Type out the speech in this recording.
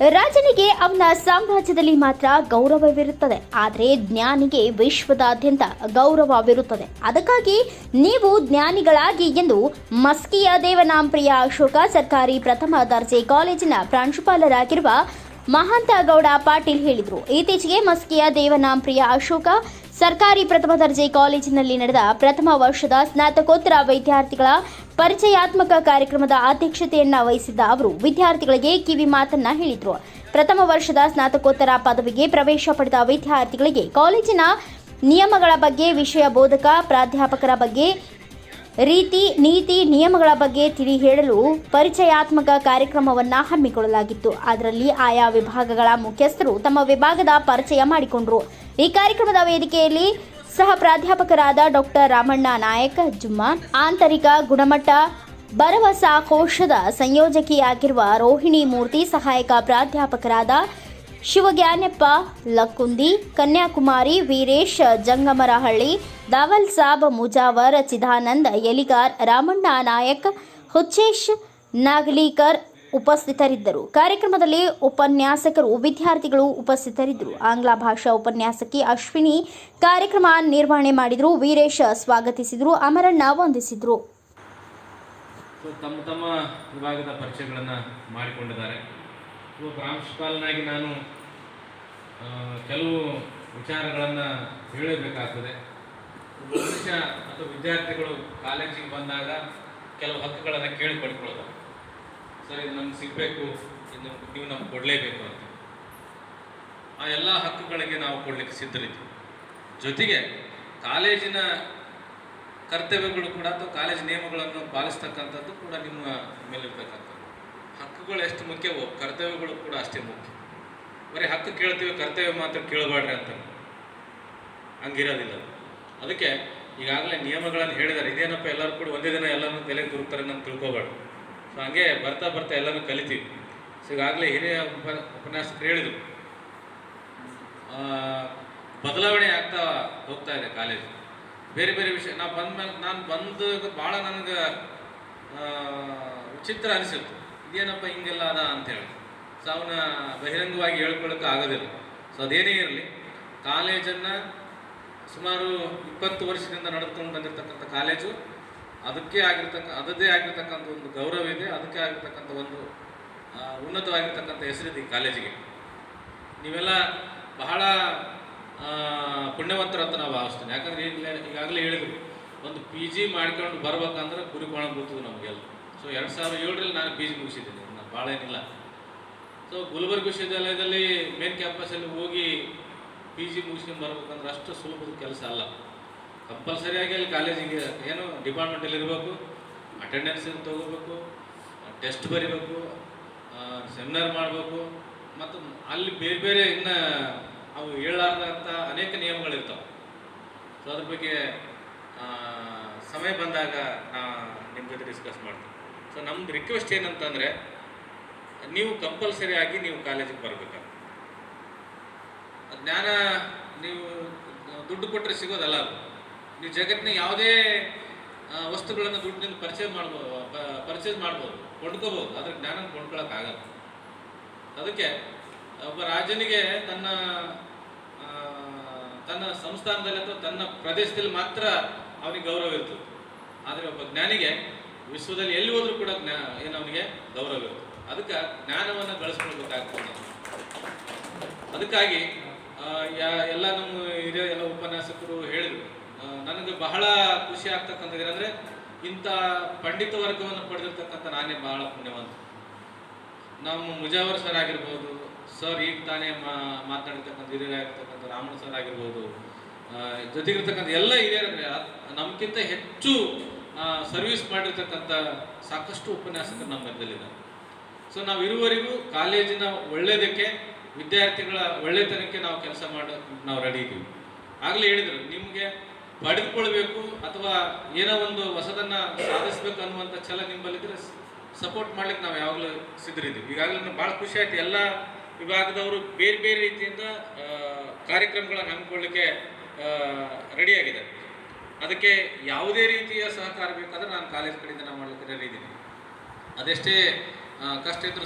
ರಾಜನಿಗೆ ಅವನ ಸಾಮ್ರಾಜ್ಯದಲ್ಲಿ ಮಾತ್ರ ಗೌರವವಿರುತ್ತದೆ. ಆದರೆ ಜ್ಞಾನಿಗೆ ವಿಶ್ವದಾದ್ಯಂತ ಗೌರವವಿರುತ್ತದೆ. ಅದಕ್ಕಾಗಿ ನೀವು ಜ್ಞಾನಿಗಳಾಗಿ ಎಂದು ಮಸ್ಕಿಯ ದೇವನಾಂಪ್ರಿಯ ಅಶೋಕ ಸರ್ಕಾರಿ ಪ್ರಥಮ ದರ್ಜೆ ಕಾಲೇಜಿನ ಪ್ರಾಂಶುಪಾಲರಾಗಿರುವ ಮಹಾಂತ ಗೌಡ ಪಾಟೀಲ್ ಹೇಳಿದರು. ಇತ್ತೀಚೆಗೆ ಮಸ್ಕಿಯ ದೇವನಾಂಪ್ರಿಯ ಅಶೋಕ ಸರ್ಕಾರಿ ಪ್ರಥಮ ದರ್ಜೆ ಕಾಲೇಜಿನಲ್ಲಿ ನಡೆದ ಪ್ರಥಮ ವರ್ಷದ ಸ್ನಾತಕೋತ್ತರ ವಿದ್ಯಾರ್ಥಿಗಳ ಪರಿಚಯಾತ್ಮಕ ಕಾರ್ಯಕ್ರಮದ ಅಧ್ಯಕ್ಷತೆಯನ್ನ ವಹಿಸಿದ್ದ ಅವರು ವಿದ್ಯಾರ್ಥಿಗಳಿಗೆ ಕಿವಿ ಮಾತನ್ನ ಹೇಳಿದರು. ಪ್ರಥಮ ವರ್ಷದ ಸ್ನಾತಕೋತ್ತರ ಪದವಿಗೆ ಪ್ರವೇಶ ಪಡೆದ ವಿದ್ಯಾರ್ಥಿಗಳಿಗೆ ಕಾಲೇಜಿನ ನಿಯಮಗಳ ಬಗ್ಗೆ, ವಿಷಯ ಬೋಧಕ, ಪ್ರಾಧ್ಯಾಪಕರ ಬಗ್ಗೆ ರೀತಿ, ನೀತಿ, ನಿಯಮಗಳ ಬಗ್ಗೆ ತಿಳಿ ಹೇಳಲು ಪರಿಚಯಾತ್ಮಕ ಕಾರ್ಯಕ್ರಮವನ್ನ ಹಮ್ಮಿಕೊಳ್ಳಲಾಗಿತ್ತು. ಅದರಲ್ಲಿ ಆಯಾ ವಿಭಾಗಗಳ ಮುಖ್ಯಸ್ಥರು ತಮ್ಮ ವಿಭಾಗದ ಪರಿಚಯ ಮಾಡಿಕೊಂಡರು. ಈ ಕಾರ್ಯಕ್ರಮದ ವೇದಿಕೆಯಲ್ಲಿ ಸಹ ಪ್ರಾಧ್ಯಾಪಕರಾದ ಡಾಕ್ಟರ್ ರಾಮಣ್ಣ ನಾಯಕ್, ಜುಮ್ಮಾ. ಆಂತರಿಕ ಗುಣಮಟ್ಟ, ಭರವಸಾ ಕೋಶದ ಸಂಯೋಜಕಿಯಾಗಿರುವ ರೋಹಿಣಿ ಮೂರ್ತಿ, ಸಹಾಯಕ ಪ್ರಾಧ್ಯಾಪಕರಾದ ಶಿವಜ್ಞಾನಪ್ಪ ಲಕ್ಕುಂದಿ, ಕನ್ಯಾಕುಮಾರಿ ವೀರೇಶ್ ಜಂಗಮರಹಳ್ಳಿ, ದಾವಲ್ ಸಾಬ್ ಮುಜಾವರ್ ಚಿದಾನಂದ್, ಎಲಿಗಾರ್ ರಾಮಣ್ಣ ನಾಯಕ್, ಹುಚ್ಚೇಶ್ ನಾಗಲೀಕರ್ ಉಪಸ್ಥಿತರಿದ್ದರು. ಕಾರ್ಯಕ್ರಮದಲ್ಲಿ ಉಪನ್ಯಾಸಕರು, ವಿದ್ಯಾರ್ಥಿಗಳು ಉಪಸ್ಥಿತರಿದ್ದರು. ಆಂಗ್ಲ ಭಾಷಾ ಉಪನ್ಯಾಸಕಿ ಅಶ್ವಿನಿ ಕಾರ್ಯಕ್ರಮ ನಿರ್ವಹಣೆ ಮಾಡಿದರು. ವೀರೇಶ ಸ್ವಾಗತಿಸಿದರು. ಅಮರಣ್ಣ ವಂದಿಸಿದರು. ತಮ್ಮ ತಮ್ಮ ವಿಭಾಗದ ಪರಿಚಯಗಳನ್ನು ಮಾಡಿಕೊಂಡಿದ್ದಾರೆ. ಪ್ರಾಂಶುಪಾಲನಾಗಿ ನಾನು ಕೆಲವು ವಿಚಾರಗಳನ್ನು ಹೇಳಬೇಕಾಗ್ತದೆ. ಮನುಷ್ಯ ಅಥವಾ ವಿದ್ಯಾರ್ಥಿಗಳು ಕಾಲೇಜಿಗೆ ಬಂದಾಗ ಕೆಲವು ಹಕ್ಕುಗಳನ್ನು ಕೇಳಿ ಪಡ್ಕೊಳ್ಳೋದು ಸರ್, ನಮ್ಗೆ ಸಿಗಬೇಕು ಇದು ನೀವು ನಮ್ಗೆ ಕೊಡಲೇಬೇಕು ಅಂತ. ಆ ಎಲ್ಲ ಹಕ್ಕುಗಳಿಗೆ ನಾವು ಕೊಡಲಿಕ್ಕೆ ಸಿದ್ಧರಿದ್ದೀವಿ ಜೊತೆಗೆ ಕಾಲೇಜಿನ ಕರ್ತವ್ಯಗಳು ಕೂಡ ಅಥವಾ ಕಾಲೇಜ್ ನಿಯಮಗಳನ್ನು ಪಾಲಿಸ್ತಕ್ಕಂಥದ್ದು ಕೂಡ ನಿಮ್ಮ ಮೇಲಿರ್ತಕ್ಕಂಥದ್ದು. ಹಕ್ಕುಗಳು ಎಷ್ಟು ಮುಖ್ಯವೋ, ಕರ್ತವ್ಯಗಳು ಕೂಡ ಅಷ್ಟೇ ಮುಖ್ಯ. ಬರೀ ಹಕ್ಕು ಕೇಳ್ತೀವಿ, ಕರ್ತವ್ಯ ಮಾತ್ರ ಕೇಳಬೇಡ್ರಿ ಅಂತ. ಹಂಗಿರೋದಿಲ್ಲ. ಅದಕ್ಕೆ ಈಗಾಗಲೇ ನಿಯಮಗಳನ್ನು ಹೇಳಿದ್ದಾರೆ. ಇದೇನಪ್ಪ ಎಲ್ಲರೂ ಕೂಡ ಒಂದೇ ದಿನ ಎಲ್ಲರೂ ತಲೆಗೆ ತುರುಕ್ತಾರೆ ಅಂತ ತಿಳ್ಕೊಬೇಡ ಸೊ ಹಂಗೆ ಬರ್ತಾ ಬರ್ತಾ ಎಲ್ಲನೂ ಕಲಿತೀವಿ. ಸೊ ಈಗಾಗಲೇ ಹಿರಿಯ ಉಪ, ಉಪನ್ಯಾಸಕರು ಹೇಳಿದರು. ಬದಲಾವಣೆ ಆಗ್ತಾ ಹೋಗ್ತಾ ಇದೆ ಕಾಲೇಜು. ಬೇರೆ ಬೇರೆ ವಿಷಯ, ನಾ ಬಂದ ಮೇಲೆ ನಾನು ಬಂದು ಭಾಳ ನನಗೆ ವಿಚಿತ್ರ ಅನಿಸಿತ್ತು. ಇದೇನಪ್ಪ ಹಿಂಗೆಲ್ಲ ಅದ ಅಂತೇಳಿ ಸೊ ಅವನ ಬಹಿರಂಗವಾಗಿ ಹೇಳ್ಕೊಳ್ಳೋಕೆ ಆಗೋದಿಲ್ಲ. ಸೊ ಅದೇನೇ ಇರಲಿ, ಕಾಲೇಜನ್ನು ಸುಮಾರು ಇಪ್ಪತ್ತು ವರ್ಷದಿಂದ ನಡೆದುಕೊಂಡು ಬಂದಿರತಕ್ಕಂಥ ಕಾಲೇಜು ಅದಕ್ಕೆ ಆಗಿರ್ತಕ್ಕ, ಅದದೇ ಆಗಿರ್ತಕ್ಕಂಥ ಒಂದು ಗೌರವ ಇದೆ, ಅದಕ್ಕೆ ಆಗಿರ್ತಕ್ಕಂಥ ಒಂದು ಉನ್ನತವಾಗಿರ್ತಕ್ಕಂಥ ಹೆಸರಿದೆ ಈ ಕಾಲೇಜಿಗೆ. ನೀವೆಲ್ಲ ಬಹಳ ಪುಣ್ಯವಂತರ ಅಂತ ನಾವು ಭಾವಿಸ್ತೀನಿ. ಯಾಕಂದ್ರೆ ಈಗಲೇ, ಈಗಾಗಲೇ ಹೇಳಿದ್ರು, ಒಂದು ಪಿ ಜಿ ಮಾಡ್ಕೊಂಡು ಬರ್ಬೇಕಂದ್ರೆ ಗುರಿ ಕೋಣ ಬರ್ತದೆ ನಮಗೆಲ್ಲ. ಸೊ ಎರಡು ಸಾವಿರದ ಏಳರಲ್ಲಿ ನಾನು ಪಿ ಜಿ ಮುಗಿಸಿದ್ದೀನಿ ನಾನು ಭಾಳ ಏನಿಲ್ಲ. ಸೊ ಗುಲ್ಬರ್ಗ ವಿಶ್ವವಿದ್ಯಾಲಯದಲ್ಲಿ ಮೇನ್ ಕ್ಯಾಂಪಸಲ್ಲಿ ಹೋಗಿ ಪಿ ಜಿ ಮುಗಿಸ್ಕೊಂಡು ಬರ್ಬೇಕಂದ್ರೆ ಅಷ್ಟು ಸುಲಭದ ಕೆಲಸ ಅಲ್ಲ. ಕಂಪಲ್ಸರಿಯಾಗಿ ಅಲ್ಲಿ ಕಾಲೇಜಿಗೆ ಏನು ಡಿಪಾರ್ಟ್ಮೆಂಟಲ್ಲಿ ಇರಬೇಕು ಅಟೆಂಡೆನ್ಸ್ ತೊಗೋಬೇಕು ಟೆಸ್ಟ್ ಬರಿಬೇಕು ಸೆಮಿನಾರ್ ಮಾಡಬೇಕು, ಮತ್ತು ಅಲ್ಲಿ ಬೇರೆ ಬೇರೆ ಇನ್ನು ಅವು ಹೇಳಲಾರ್ದಂಥ ಅನೇಕ ನಿಯಮಗಳಿರ್ತಾವೆ. ಸೊ ಅದ್ರ ಬಗ್ಗೆ ಸಮಯ ಬಂದಾಗ ನಾ ನಿಮ್ಮ ಜೊತೆ ಡಿಸ್ಕಸ್ ಮಾಡ್ತೀನಿ. ಸೊ ನಮ್ದು ರಿಕ್ವೆಸ್ಟ್ ಏನಂತಂದರೆ, ನೀವು ಕಂಪಲ್ಸರಿ ಆಗಿ ನೀವು ಕಾಲೇಜಿಗೆ ಬರಬೇಕು ಜ್ಞಾನ ನೀವು ದುಡ್ಡು ಕೊಟ್ಟರೆ ಸಿಗೋದಲ್ಲ ಅದು. ನೀವು ಜಗತ್ತಿನ ಯಾವುದೇ ವಸ್ತುಗಳನ್ನು ದುಡ್ಡಿನಿಂದ ಪರ್ಚೇಸ್ ಮಾಡ್ಬೋದು ಪರ್ಚೇಸ್ ಮಾಡ್ಬೋದು, ಕೊಂಡ್ಕೋಬೋದು ಅದ್ರ ಜ್ಞಾನ ಕೊಂಡ್ಕೊಳಕ್ಕಾಗಲ್ಲ. ಅದಕ್ಕೆ ಒಬ್ಬ ರಾಜನಿಗೆ ತನ್ನ ತನ್ನ ಸಂಸ್ಥಾನದಲ್ಲಿ ಅಥವಾ ತನ್ನ ಪ್ರದೇಶದಲ್ಲಿ ಮಾತ್ರ ಅವನಿಗೆ ಗೌರವ ಇರ್ತದೆ. ಆದರೆ ಒಬ್ಬ ಜ್ಞಾನಿಗೆ ವಿಶ್ವದಲ್ಲಿ ಎಲ್ಲಿ ಹೋದ್ರೂ ಕೂಡ ಜ್ಞಾ, ಏನು ಅವನಿಗೆ ಗೌರವ ಇರ್ತದೆ. ಅದಕ್ಕೆ ಜ್ಞಾನವನ್ನು ಗಳಿಸ್ಕೊಳ್ಬೇಕಾಗ್ತದೆ ಅದಕ್ಕಾಗಿ ಎಲ್ಲ ನಮ್ಮ ಹಿರಿಯ, ಎಲ್ಲ ಉಪನ್ಯಾಸಕರು ಹೇಳಿದರು. ನನಗೆ ಬಹಳ ಖುಷಿ ಆಗ್ತಕ್ಕಂಥದ್ದು ಏನಂದರೆ ಇಂಥ ಪಂಡಿತ ವರ್ಗವನ್ನು ಪಡೆದಿರ್ತಕ್ಕಂಥ ನಾನೇ ಬಹಳ ಪುಣ್ಯವಂತ. ನಮ್ಮ ಮುಜಾವರ್ ಸರ್ ಆಗಿರ್ಬೋದು ಸರ್ ಈಗ ತಾನೇ ಮಾ ಮಾತನಾಡಿರ್ತಕ್ಕಂಥ ಹಿರಿಯರಾಗಿರ್ತಕ್ಕಂಥ ರಾಮಣ್ಣ ಸರ್ ಆಗಿರ್ಬೋದು ಜೊತೆಗಿರ್ತಕ್ಕಂಥ ಎಲ್ಲ ಹಿರಿಯರಂದ್ರೆ ನಮ್ಗಿಂತ ಹೆಚ್ಚು ಸರ್ವಿಸ್ ಮಾಡಿರ್ತಕ್ಕಂಥ ಸಾಕಷ್ಟು ಉಪನ್ಯಾಸಕರು ನಮ್ಮ ಮಧ್ಯದಲ್ಲಿದ್ದಾರೆ. ಸೊ ನಾವು ಇರುವವರೆಗೂ ಕಾಲೇಜಿನ ಒಳ್ಳೆಯದಕ್ಕೆ ವಿದ್ಯಾರ್ಥಿಗಳ ಒಳ್ಳೆತನಕ್ಕೆ ನಾವು ಕೆಲಸ ಮಾಡೋ, ನಾವು ರೆಡಿ ಇದ್ದೀವಿ ಆಗಲೇ ಹೇಳಿದರು, ನಿಮಗೆ ಪಡೆದುಕೊಳ್ಬೇಕು ಅಥವಾ ಏನೋ ಒಂದು ಹೊಸದನ್ನ ಸಾಧಿಸ್ಬೇಕು ಅನ್ನುವಂಥ ಛಲ ನಿಮ್ಮಲ್ಲಿದ್ರೆ ಸಪೋರ್ಟ್ ಮಾಡ್ಲಿಕ್ಕೆ ನಾವು ಯಾವಾಗಲೂ ಸಿದ್ಧರಿದ್ದೀವಿ. ಈಗಾಗಲೇ ನನಗೆ ಭಾಳ ಖುಷಿ ಆಯ್ತು. ಎಲ್ಲ ವಿಭಾಗದವರು ಬೇರೆ ಬೇರೆ ರೀತಿಯಿಂದ ಕಾರ್ಯಕ್ರಮಗಳನ್ನು ಹಮ್ಮಿಕೊಳ್ಳಿಕ್ಕೆ ರೆಡಿಯಾಗಿದೆ ಅದಕ್ಕೆ ಯಾವುದೇ ರೀತಿಯ ಸಹಕಾರ ಬೇಕಾದ್ರೆ ನಾನು ಕಾಲೇಜ್ ಕಡೆಯಿಂದ ನಾನು ಮಾಡಲಿಕ್ಕೆ ರೆಡಿ ಇದ್ದೀನಿ. ಅದೆಷ್ಟೇ ಕಷ್ಟ ಇದ್ರೂ